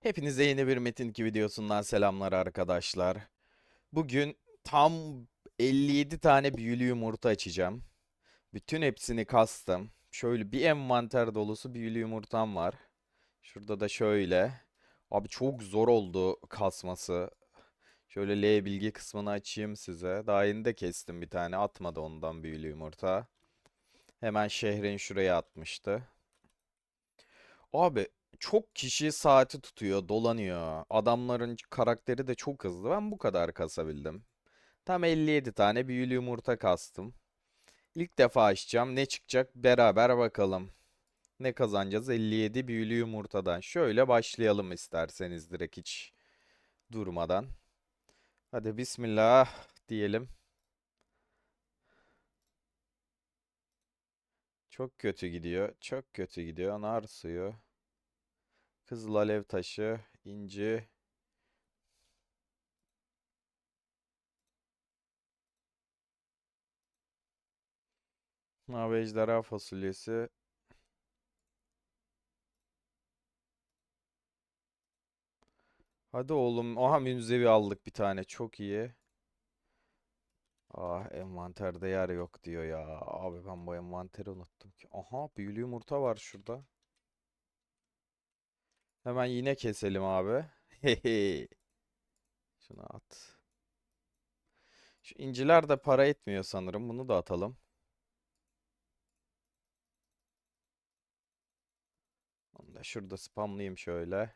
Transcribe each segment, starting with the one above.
Hepinize yeni bir Metin 2 videosundan selamlar arkadaşlar. Bugün tam 57 tane büyülü yumurta açacağım. Bütün hepsini kastım. Şöyle bir envanter dolusu büyülü yumurtam var. Şurada da şöyle. Abi çok zor oldu kasması. Şöyle L bilgi kısmını açayım size. Daha yeni de kestim bir tane. Atmadı ondan büyülü yumurta. Hemen şehrin şuraya atmıştı. Abi çok kişi saati tutuyor, dolanıyor. Adamların karakteri de çok hızlı. Ben bu kadar kasabildim. Tam 57 tane büyülü yumurta kastım. İlk defa açacağım. Ne çıkacak beraber bakalım. Ne kazanacağız 57 büyülü yumurtadan. Şöyle başlayalım isterseniz direkt hiç durmadan. Hadi bismillah diyelim. Çok kötü gidiyor. Çok kötü gidiyor. Nar suyu. Kızıl alev taşı, inci. Mavi ejderha fasulyesi. Hadi oğlum. Aha münzevi aldık bir tane. Çok iyi. Ah envanterde yer yok diyor ya. Abi ben bu envanteri unuttum ki. Aha büyülü yumurta var şurada. Hemen yine keselim abi. Şunu at. Şu inciler de para etmiyor sanırım. Bunu da atalım. Onu da şurada spamlayayım şöyle.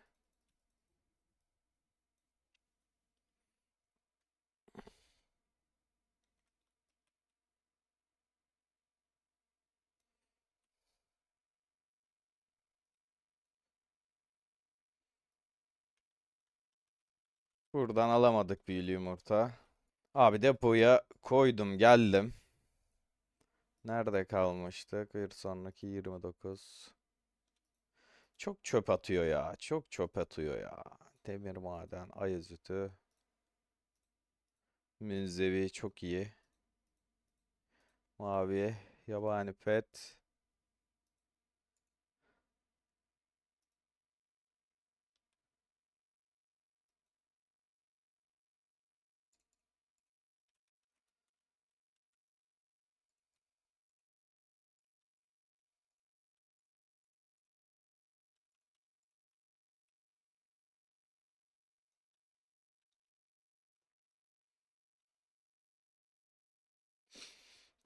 Buradan alamadık büyülü yumurta. Abi depoya koydum geldim. Nerede kalmıştık? Bir sonraki 29. Çok çöp atıyor ya. Çok çöp atıyor ya. Demir maden, ayazütü. Münzevi çok iyi. Mavi, yabani pet.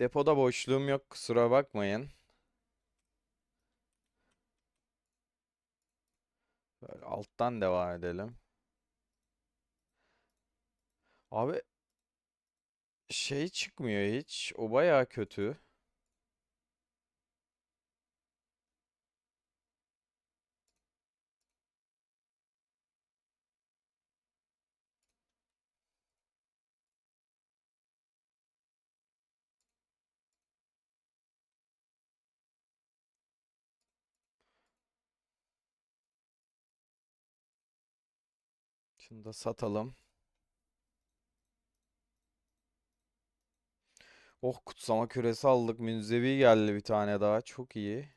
Depoda boşluğum yok kusura bakmayın. Böyle alttan devam edelim. Abi şey çıkmıyor hiç. O bayağı kötü. Şunu da satalım. Oh kutsama küresi aldık. Münzevi geldi bir tane daha. Çok iyi.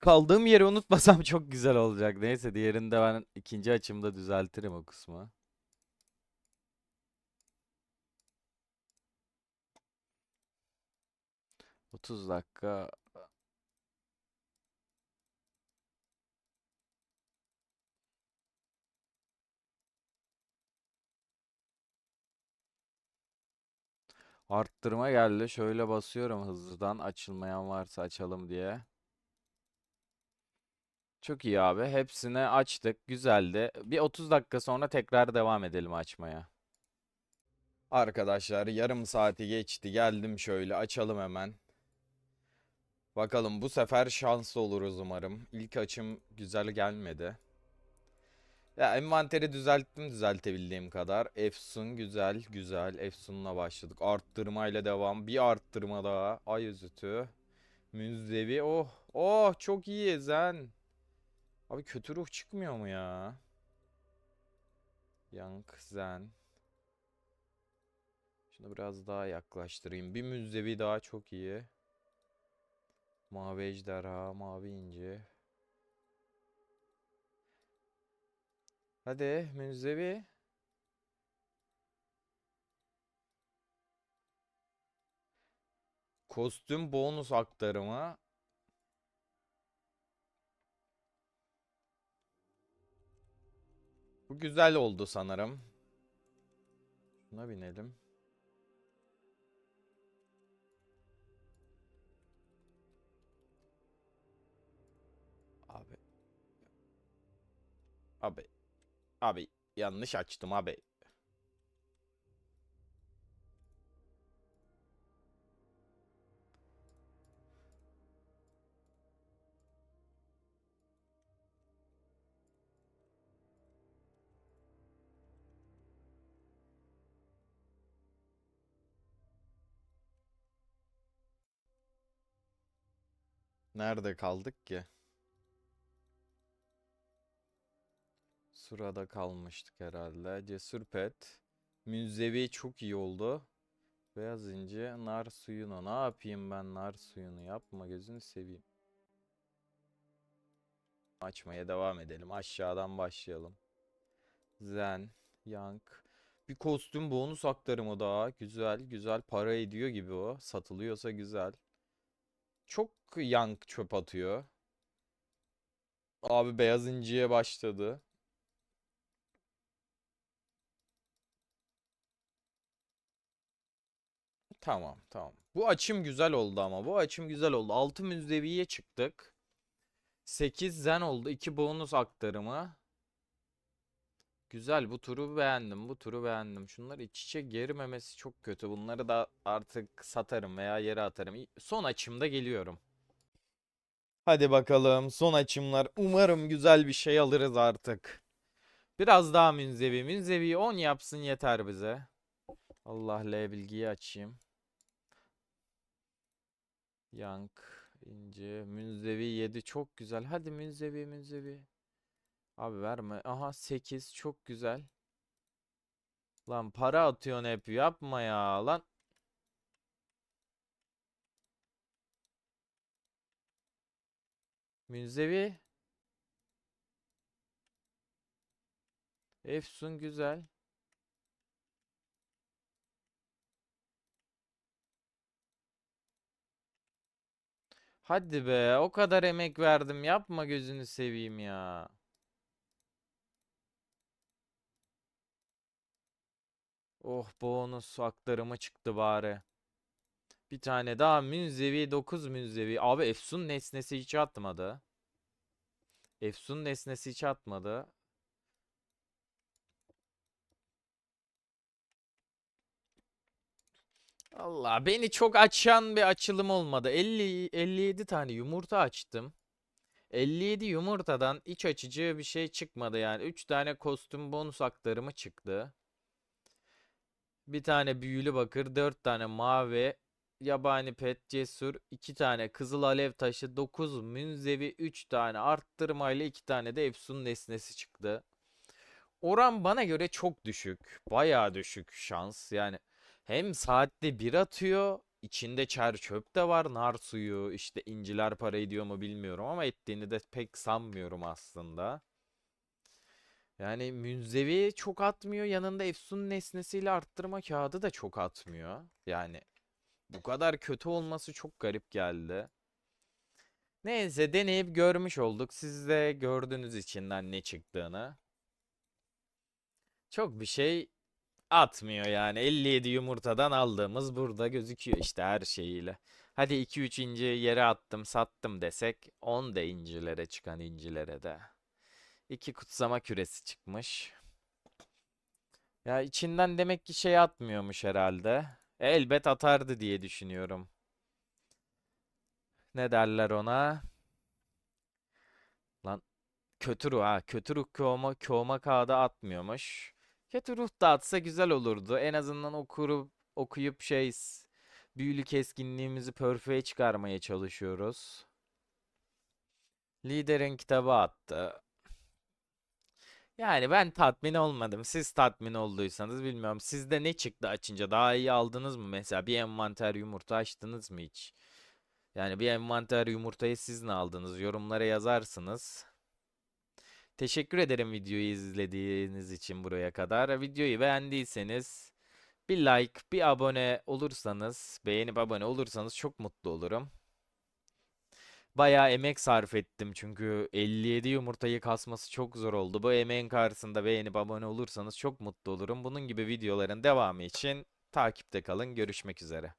Kaldığım yeri unutmasam çok güzel olacak. Neyse diğerinde ben ikinci açımda düzeltirim o kısmı. Otuz dakika. Arttırma geldi. Şöyle basıyorum hızlıdan. Açılmayan varsa açalım diye. Çok iyi abi. Hepsini açtık. Güzeldi. Bir 30 dakika sonra tekrar devam edelim açmaya. Arkadaşlar yarım saati geçti. Geldim şöyle açalım hemen. Bakalım bu sefer şanslı oluruz umarım. İlk açım güzel gelmedi. Ya envanteri düzelttim düzeltebildiğim kadar. Efsun güzel güzel. Efsun'la başladık. Arttırmayla devam. Bir arttırma daha. Ay üzütü. Münzevi oh. Oh çok iyi zen. Abi kötü ruh çıkmıyor mu ya? Yank zen. Şunu biraz daha yaklaştırayım. Bir münzevi daha çok iyi. Mavi ejderha, mavi inci. Hadi münzevi. Kostüm bonus aktarımı. Bu güzel oldu sanırım. Şuna binelim. Abi. Abi. Abi yanlış açtım abi. Nerede kaldık ki? Surada kalmıştık herhalde. Cesur pet. Münzevi çok iyi oldu. Beyaz inci, nar suyunu. Ne yapayım ben nar suyunu? Yapma gözünü seveyim. Açmaya devam edelim. Aşağıdan başlayalım. Zen, Yank. Bir kostüm bonus aktarımı daha. Güzel, güzel para ediyor gibi o. Satılıyorsa güzel. Çok yank çöp atıyor. Abi beyaz inciye başladı. Tamam tamam. Bu açım güzel oldu ama. Bu açım güzel oldu. 6 müzdeviye çıktık. 8 zen oldu. 2 bonus aktarımı. Güzel bu turu beğendim. Bu turu beğendim. Şunlar iç içe girmemesi çok kötü. Bunları da artık satarım veya yere atarım. Son açımda geliyorum. Hadi bakalım son açımlar. Umarım güzel bir şey alırız artık. Biraz daha münzevi. Münzevi 10 yapsın yeter bize. Allah L bilgiyi açayım. Yank, ince, münzevi 7 çok güzel. Hadi münzevi münzevi. Abi verme. Aha 8 çok güzel. Lan para atıyorsun hep yapma ya lan. Münzevi. Efsun güzel. Hadi be o kadar emek verdim yapma gözünü seveyim ya. Oh bonus aktarımı çıktı bari. Bir tane daha münzevi 9 münzevi. Abi Efsun nesnesi hiç atmadı. Efsun nesnesi hiç atmadı. Allah beni çok açan bir açılım olmadı. 50 57 tane yumurta açtım. 57 yumurtadan iç açıcı bir şey çıkmadı yani. 3 tane kostüm bonus aktarımı çıktı. Bir tane büyülü bakır, 4 tane mavi, yabani pet, cesur, 2 tane kızıl alev taşı, 9 münzevi, 3 tane arttırmayla 2 tane de Efsun nesnesi çıktı. Oran bana göre çok düşük. Bayağı düşük şans. Yani hem saatte bir atıyor. içinde çer çöp de var. Nar suyu işte inciler para ediyor mu bilmiyorum ama ettiğini de pek sanmıyorum aslında. Yani münzevi çok atmıyor. Yanında Efsun nesnesiyle arttırma kağıdı da çok atmıyor. Yani bu kadar kötü olması çok garip geldi. Neyse deneyip görmüş olduk. Siz de gördünüz içinden ne çıktığını. Çok bir şey atmıyor yani. 57 yumurtadan aldığımız burada gözüküyor işte her şeyiyle. Hadi 2-3 inci yere attım sattım desek 10 da incilere çıkan incilere de. 2 kutsama küresi çıkmış. Ya içinden demek ki şey atmıyormuş herhalde. E, elbet atardı diye düşünüyorum. Ne derler ona? Lan kötü ruh ha. Kötü ruh kovma, kovma kağıdı atmıyormuş. Kötü ruh da atsa güzel olurdu. En azından okurup okuyup şey Büyülü keskinliğimizi perfect'e çıkarmaya çalışıyoruz. Liderin kitabı attı. Yani ben tatmin olmadım. Siz tatmin olduysanız bilmiyorum. Sizde ne çıktı açınca? Daha iyi aldınız mı mesela? Bir envanter yumurta açtınız mı hiç? Yani bir envanter yumurtayı siz ne aldınız? Yorumlara yazarsınız. Teşekkür ederim videoyu izlediğiniz için buraya kadar. Videoyu beğendiyseniz bir like, bir abone olursanız, beğenip abone olursanız çok mutlu olurum. Bayağı emek sarf ettim çünkü 57 yumurtayı kasması çok zor oldu. Bu emeğin karşısında beğenip abone olursanız çok mutlu olurum. Bunun gibi videoların devamı için takipte kalın. Görüşmek üzere.